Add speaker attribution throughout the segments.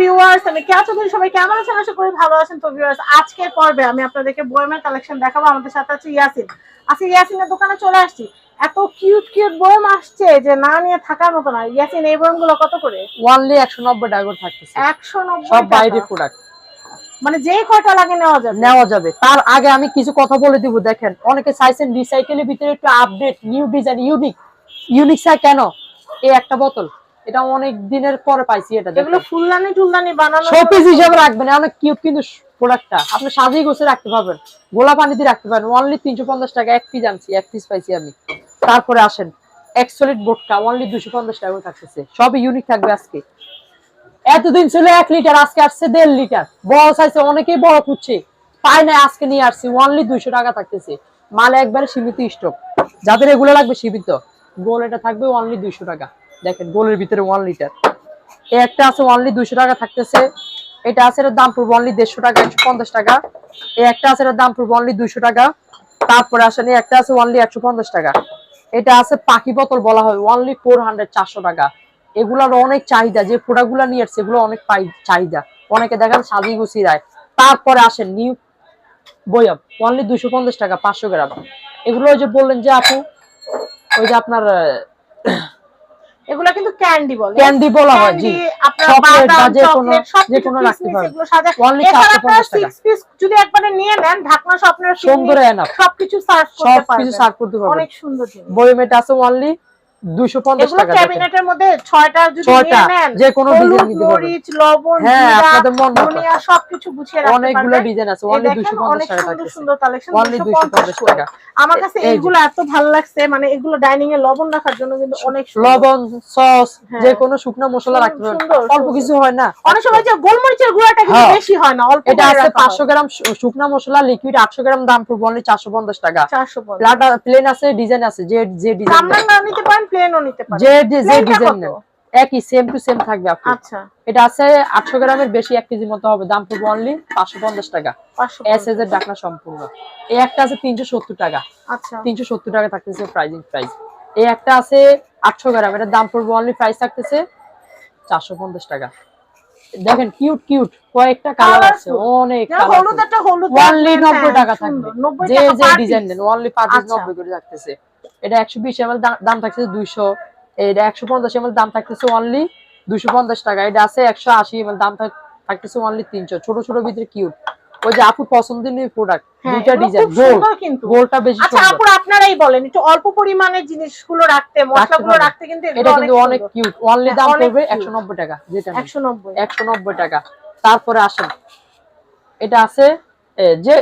Speaker 1: Viewers আমি কেয়া চৌধুরী সবাই কেমন আছেন? আশা করি ভালো আছেন তো ভিউয়ার্স আজকের পর্বে আমি আপনাদেরকে বয়মের কালেকশন দেখাবো। আমাদের সাথে আছে ইয়াসিন। আজকে ইয়াসিনের দোকানে চলে আসছি। এত কিউট কিউট বয়ম আসছে যে না নিয়ে থাকার মতো না। ইয়াসিন এই বয়মগুলো কত করে?
Speaker 2: ওয়ানলি একশো নব্বই টাকা করে থাকতেছে।
Speaker 1: একশো নব্বই
Speaker 2: সব বাইরে প্রোডাক্ট
Speaker 1: মানে যেই কয়টা লাগে নেওয়া যাবে?
Speaker 2: নেওয়া যাবে। তার আগে আমি কিছু কথা বলে দিব দেখেন। অনেকে চাইছেন রিসাইকেলের ভিতরে একটু update new design unique unique কেন? এই একটা বোতল এটা অনেক দিনের পরে পাইছি এটা
Speaker 1: এগুলো ফুলদানি টুলদানি বানানো
Speaker 2: শোপিস হিসেবে রাখবেন অনেক কিউট কিন্তু প্রোডাক্টটা আপনি সাজিয়ে গোছে রাখতে পারবেন গোলা পানি দিয়ে রাখতে পারবেন। অনলি তিনশো পঞ্চাশ টাকা এক পিস আনছি এক পিস পাইছি আমি। তারপরে আসেন এক্সোলিট বোটকা অনলি দুশো পঞ্চাশ টাকা করে থাকতেছে। সবই ইউনিক থাকবে আজকে। এতদিন ছিল এক লিটার আজকে আসছে দেড় লিটার বড় চাইছে অনেকেই বড় খুঁজছে। পাই নাই আজকে নিয়ে আসছি অনলি দুইশো টাকা থাকতেছে। মাল একবারে সীমিত স্টক যাদের এগুলো লাগবে সীমিত। গোল এটা থাকবে অনলি দুইশো টাকা। দেখেন, গোলের ভিতরে ওয়ান লিটার একটা আছে অনলি দুইশো টাকা থাকতেছে। এটা আছে এর দাম পড়বে অনলি দেড়শো টাকা, একশো পঞ্চাশ টাকা। এই একটা আছে এর দাম পড়বে অনলি দুইশো টাকা। তারপরে আসেন একটা আছে অনলি একশো পঞ্চাশ টাকা। এটা আছে পাখি বোতল বলা হয় অনলি ফোর হান্ড্রেড চারশো টাকা। এগুলার অনেক চাহিদা, যে প্রোডাক্টগুলো নিয়ে আসছে, এগুলো অনেক পাই- চাহিদা। অনেকে দেখেন সাজিয়ে গুছিয়ে দেয়। তারপরে আসেন নিউ বয়াম অনলি দুশো পঞ্চাশ টাকা, পাঁচশো গ্রাম। এগুলো ওই যে বললেন যে আপু, ওই যে আপনার
Speaker 1: এগুলো কিন্তু ক্যান্ডি বলে।
Speaker 2: ক্যান্ডি বলা হয় জি। যে কোনো- যে কোনো রাখতে পারেন
Speaker 1: এগুলো সাজা
Speaker 2: Only
Speaker 1: এছাড়া
Speaker 2: 450
Speaker 1: আপনারা 6 পিস যদি একবারে নিয়ে নেন ঢাকনা সহ আপনারা
Speaker 2: সুন্দর এনাফ
Speaker 1: সবকিছু সার্ভ করতে পারবেন।
Speaker 2: সবকিছু সার্ভ করতে পারবেন।
Speaker 1: অনেক সুন্দর জিনিস।
Speaker 2: বয়মেট আছে অনলি দুইশো পঞ্চাশ
Speaker 1: এগুলো
Speaker 2: টাকা
Speaker 1: ক্যাবিনেটের মধ্যে ছয়টা যদি নিয়ে নেন
Speaker 2: যে কোনো ডিজাইন নিতে পারবেন।
Speaker 1: মরিচ লবণ
Speaker 2: হ্যাঁ, আপনাদের মন মতো।
Speaker 1: সবকিছু গুছিয়ে রাখতে
Speaker 2: অনেকগুলো ডিজাইন আছে অনলি
Speaker 1: দেখেন,
Speaker 2: দুইশো
Speaker 1: অনেক সুন্দর কালেকশন
Speaker 2: অনলি দুইশো পঞ্চাশ টাকা।
Speaker 1: আমার কাছে এইগুলো এত ভালো লাগছে মানে এগুলো ডাইনিং এ লবণ রাখার জন্য কিন্তু অনেক
Speaker 2: লবণ সস। যে কোনো শুকনো মশলা রাখতে পারবেন। অল্প কিছু হয় না।
Speaker 1: অনেক সময় যে গোলমরিচের গুঁড়াটা কিন্তু
Speaker 2: হ্যাঁ।
Speaker 1: বেশি হয় না অল্প
Speaker 2: এটা আছে
Speaker 1: রাখা
Speaker 2: পাঁচশো গ্রাম শুকনো মশলা লিকুইড আটশো গ্রাম দাম পড়বে অনলি চারশো পঞ্চাশ টাকা।
Speaker 1: 450
Speaker 2: প্লেন আছে ডিজাইন আছে যে যে ডিজাইন
Speaker 1: নিতে পারেন প্লেনও নিতে পারেন।
Speaker 2: যে যে ডিজাইন একই সেম টু সেম থাকবে আপনি
Speaker 1: আচ্ছা।
Speaker 2: এটা আছে আটশো গ্রামের বেশি এক কেজি মতো হবে। দাম পড়বে অনলি পাঁচশো পঞ্চাশ টাকা।
Speaker 1: 550
Speaker 2: এস এর ডাকনা সম্পূর্ণ। এই একটা আছে তিনশো সত্তর টাকা।
Speaker 1: আচ্ছা।
Speaker 2: তিনশো সত্তর টাকা থাকতেছে প্রাইজিং প্রাইস এই একটা আছে আটশো গ্রাম। এটার দাম পড়বে অনলি প্রাইস থাকতেছে চারশো পঞ্চাশ টাকা। দেখেন কিউট কিউট কয়েকটা কালার আছে অনেক
Speaker 1: যেমন হলুদ একটা হলুদ
Speaker 2: অনলি
Speaker 1: হ্যাঁ,
Speaker 2: নব্বই টাকা থাকবে।
Speaker 1: 90
Speaker 2: যে
Speaker 1: টাকা
Speaker 2: যে ডিজাইন। নেন অনলি
Speaker 1: আচ্ছা।
Speaker 2: নব্বই করে থাকতেছে। এটা একশো বিশ এম দাম থাকতেছে দুইশো। এটা একশো পঞ্চাশ এম দাম থাকতেছে অনলি দুইশো পঞ্চাশ টাকা। এটা আছে একশো আশি এম দাম থাকতেছে অনলি তিনশো। ছোট ছোট ভিতরে কিউট ওই যে আপু পছন্দের প্রোডাক্ট
Speaker 1: হ্যাঁ,
Speaker 2: দুইটা ডিজাইন গোল
Speaker 1: কিন্তু।
Speaker 2: গোলটা বেশি
Speaker 1: আচ্ছা
Speaker 2: সুন্দর।
Speaker 1: আপনারাই বলেন একটু অল্প জিনিসগুলো রাখতে মশলাগুলো রাখতে কিন্তু
Speaker 2: এটা কিন্তু অনেক কিউট অনলি
Speaker 1: হ্যাঁ,
Speaker 2: দাম পড়বে টাকা যেটা নেন।
Speaker 1: 190
Speaker 2: একশো নব্বই টাকা। তারপরে আসেন। এটা আছে যে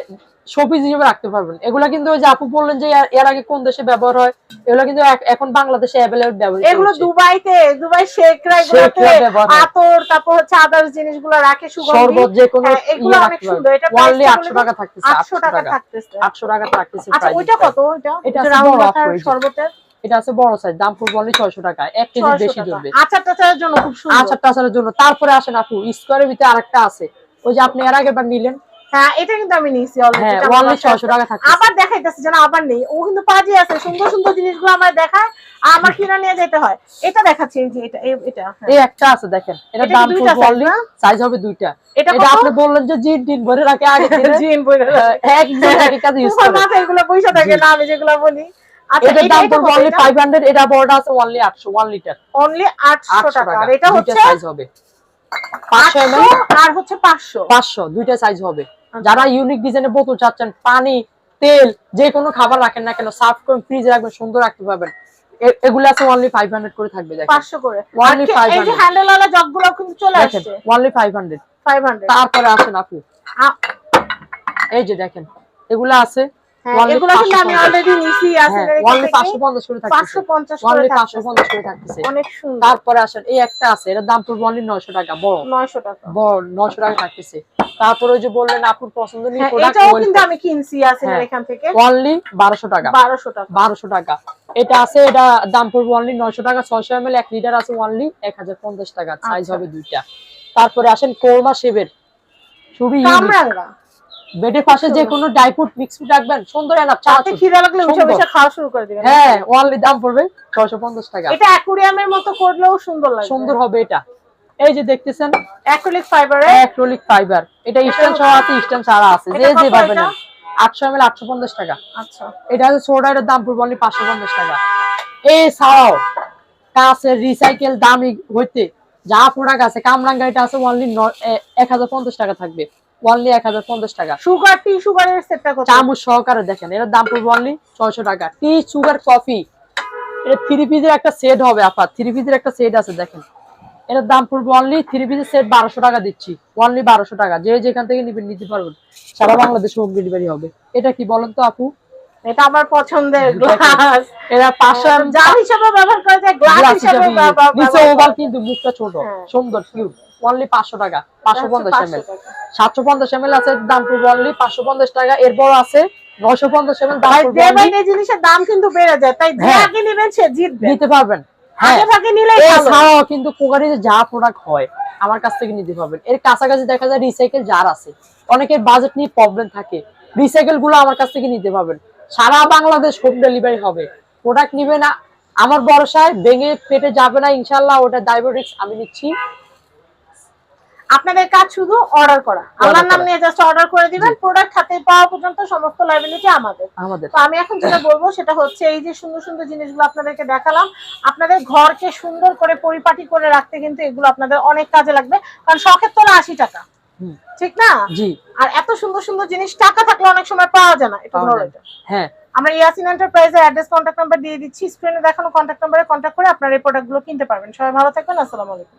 Speaker 2: শোপিস হিসেবে রাখতে পারবেন। এগুলা কিন্তু ওই যে আপু বললেন যে এর- আগে কোন দেশে ব্যবহার হয় এগুলা কিন্তু এখন বাংলাদেশে অ্যাভেলেবল ব্যবহৃত
Speaker 1: এগুলো দুবাইতে দুবাই শেখরা এগুলোতে
Speaker 2: ব্যবহার।
Speaker 1: আতর তারপর হচ্ছে আদার্স জিনিসগুলো রাখে সুগন্ধি।
Speaker 2: শরবত যে কোনো
Speaker 1: হ্যাঁ, এগুলো
Speaker 2: ইয়ে
Speaker 1: অনেক সুন্দর। এটা
Speaker 2: অনলি
Speaker 1: price টা
Speaker 2: আটশো
Speaker 1: বলে
Speaker 2: টাকা থাকতেছে
Speaker 1: 800 টাকা থাকতেছে।
Speaker 2: আটশো টাকা থাকতেছে
Speaker 1: আচ্ছা ওইটা কত? ওইটা
Speaker 2: এটা
Speaker 1: রাউন্ড
Speaker 2: বড়
Speaker 1: মাথার। শরবতের?
Speaker 2: এটা আছে বড় সাইজ দাম পড়বে অনলি ছয়শো টাকা। এক কেজি বেশি ধরবে
Speaker 1: আচার টাচারের জন্য খুব সুন্দর।
Speaker 2: আচার টাচারের জন্য। তারপরে আসেন আপু স্কোয়ারের ভিতরে আরেকটা আছে। ওই যে আপনি এর আগে বার নিলেন
Speaker 1: হ্যাঁ এটা কিন্তু আমি নিয়েছি
Speaker 2: হ্যাঁ
Speaker 1: আবার দেখাইতেছে যেন আবার নেই। ও কিন্তু পাজি আছে সুন্দর সুন্দর জিনিসগুলো আমার দেখায় আর আমার কিনা নিয়ে যেতে হয়। এটা দেখাচ্ছে এই যে এটা এটা হ্যাঁ।
Speaker 2: এই একটা আছে দেখেন। এটা দাম পড়বে? সাইজ হবে দুইটা।
Speaker 1: এটা
Speaker 2: এটা আপনি বললেন যে জিন টিন ভরে রাখে আগে
Speaker 1: জিন বইরা
Speaker 2: একদিন এক কাজ ইউজ করে।
Speaker 1: মাথায় এগুলো পয়সা থাকে না আমি যেগুলো বলি। আচ্ছা
Speaker 2: এটার
Speaker 1: এটা
Speaker 2: দাম পড়বে অনলি 500 এটা? বড়টা আছে অনলি 800 1 লিটার
Speaker 1: অনলি 800
Speaker 2: 800
Speaker 1: টাকা। আর এটা হচ্ছে
Speaker 2: সাইজ হবে। 500
Speaker 1: আর হচ্ছে 500
Speaker 2: 500 দুইটা সাইজ হবে। যারা ইউনিক ডিজাইনের বোতল চাচ্ছেন পানি তেল যে কোনো খাবার রাখেন না কেন সার্ভ করে ফ্রিজ রাখবেন সুন্দর রাখতে পারবেন। এগুলো আছে অনলি 500 করে থাকবে দেখেন।
Speaker 1: 500 করে।
Speaker 2: Only
Speaker 1: আর এই যে
Speaker 2: 500
Speaker 1: হ্যান্ডেল ওয়ালা জগগুলো কিন্তু চলে
Speaker 2: দেখেন
Speaker 1: আসছে।
Speaker 2: অনলি 500
Speaker 1: 500
Speaker 2: তারপরে আসেন আপু এই যে দেখেন এগুলো আছে।
Speaker 1: এগুলো কিন্তু আমি অলরেডি নিছি
Speaker 2: হ্যাঁ
Speaker 1: আসলে
Speaker 2: 550 করে থাকতেছে।
Speaker 1: 550 করে
Speaker 2: 550 করে থাকতেছে।
Speaker 1: অনেক সুন্দর।
Speaker 2: তারপরে আসেন এই একটা আছে দাম পড়বে অনলি 900 টাকা বড়।
Speaker 1: 900 টাকা।
Speaker 2: বড় 900 টাকা থাকতেছে। তারপরে ওই যে বললেন আপুর পছন্দনীয়
Speaker 1: হ্যাঁ
Speaker 2: প্রোডাক্ট
Speaker 1: এটাও কিন্তু আমি কিনছি আসলে
Speaker 2: হ্যাঁ।
Speaker 1: এখান থেকে।
Speaker 2: অনলি 1200 টাকা।
Speaker 1: 1200 টাকা।
Speaker 2: 1200 টাকা। এটা আছে এটা দাম পড়বে অনলি 900 টাকা 600 ml 1 লিটার আছে অনলি 1050 টাকা সাইজ
Speaker 1: আচ্ছা।
Speaker 2: হবে দুইটা। তারপরে আসেন কোরমা শেবের খুবই
Speaker 1: কামরাঙ্গা।
Speaker 2: বেডের পাশে যে কোনো ড্রাই ফ্রুট মিক্স ফ্রুট রাখবেন সুন্দর এনাফ চা
Speaker 1: রাতে খিদে লাগলে
Speaker 2: সুন্দর।
Speaker 1: বসে খাওয়া শুরু করে দিবেন।
Speaker 2: হ্যাঁ অনলি দাম পড়বে 650 টাকা।
Speaker 1: এটা অ্যাকুরিয়ামের মতো করলেও সুন্দর লাগবে।
Speaker 2: সুন্দর হবে এটা। এই যে দেখতেছেন
Speaker 1: অ্যাক্রিলিক ফাইবারে
Speaker 2: অ্যাক্রিলিক ফাইবার এটা স্ট্যান্ড সহ আছে স্ট্যান্ড ছাড়া আছে। যে যে
Speaker 1: এটা?
Speaker 2: আটশো এমএল আটশো পঞ্চাশ টাকা।
Speaker 1: আচ্ছা।
Speaker 2: এটা হচ্ছে সোডার দাম পড়বে অনলি পাঁচশো পঞ্চাশ টাকা। এছাড়াও কাছের রিসাইকেল দামি হইতে যা প্রোডাক্ট আছে কামরাঙ্গা এটা আছে অনলি এক হাজার পঞ্চাশ টাকা থাকবে। অনলি এক হাজার পঞ্চাশ টাকা।
Speaker 1: সুগার টি সুগারের সেটটা কত?
Speaker 2: চামচ সহকারে দেখেন এর দাম পড়বে অনলি ছয়শো টাকা। টি সুগার কফি এটা থ্রি পিসের একটা সেট হবে আপা। থ্রি পিসের একটা সেট আছে দেখেন। এটার দাম পড়বে অনলি থ্রি পিসের সেট বারোশো টাকা দিচ্ছি। অনলি বারোশো টাকা। যে যেখান থেকে নিবেন নিতে পারবেন। সারা বাংলাদেশ হোম ডেলিভারি হবে। এটা কি বলেন তো আপু?
Speaker 1: এটা আমার পছন্দের গ্লাস
Speaker 2: এরা পাঁচশো
Speaker 1: জার হিসেবে ব্যবহার করা যায় গ্লাস হিসেবে
Speaker 2: নিচে ওভাল কিন্তু মুখটা ছোট
Speaker 1: হ্যাঁ।
Speaker 2: সুন্দর কিউট অনলি টাকা আছে দাম পড়বে অনলি টাকা। এরপর আছে দাম পড়বে
Speaker 1: জিনিসের দাম কিন্তু বেড়ে যায় তাই যে
Speaker 2: হ্যাঁ।
Speaker 1: আগে নেবেন সে জিতবে।
Speaker 2: নিতে পারবেন। হ্যাঁ।
Speaker 1: আগে ভাগে নিলেই ভালো।
Speaker 2: কিন্তু কোকারিতে যা প্রোডাক্ট হয় আমার কাছ থেকে নিতে পারবেন। এর কাছাকাছি দেখা যায় রিসাইকেল যার আছে। অনেকের বাজেট নিয়ে প্রবলেম থাকে। রিসাইকেলগুলো আমার কাছ থেকে নিতে পারবেন। সারা বাংলাদেশ হোম ডেলিভারি হবে। প্রোডাক্ট নিবে না। আমার ভরসায় ভেঙে পেটে যাবে না ইনশাল্লাহ ওটা ডায়াবেটিক্স আমি নিচ্ছি।
Speaker 1: আপনাদের কাজ শুধু অর্ডার করা। আল্লাহর নাম নিয়ে জাস্ট অর্ডার করে দিবেন। প্রোডাক্ট হাতে পাওয়া পর্যন্ত সমস্ত লাইবিলিটি আমাদের।
Speaker 2: আমাদের।
Speaker 1: তো আমি এখন যেটা বলব সেটা হচ্ছে এই যে সুন্দর সুন্দর জিনিসগুলো আপনাদেরকে দেখালাম আপনাদের ঘরকে সুন্দর করে পরিপাটি করে রাখতে কিন্তু এগুলো আপনাদের অনেক কাজে লাগবে। কারণ শখের তোলা আশি টাকা। ঠিক না?
Speaker 2: জি।
Speaker 1: আর এত সুন্দর সুন্দর জিনিস টাকা থাকলে অনেক সময় পাওয়া যায় না এটা ধরো এটা।
Speaker 2: হ্যাঁ।
Speaker 1: আমরা ইয়াসিন এন্টারপ্রাইজের অ্যাড্রেস কন্ট্যাক্ট নাম্বার দিয়ে দিচ্ছি স্ক্রিনে দেখানো কন্ট্যাক্ট নাম্বারে কন্ট্যাক্ট করে আপনারা এই প্রোডাক্টগুলো কিনতে পারবেন। সবাই ভালো থাকবেন আসসালামু আলাইকুম।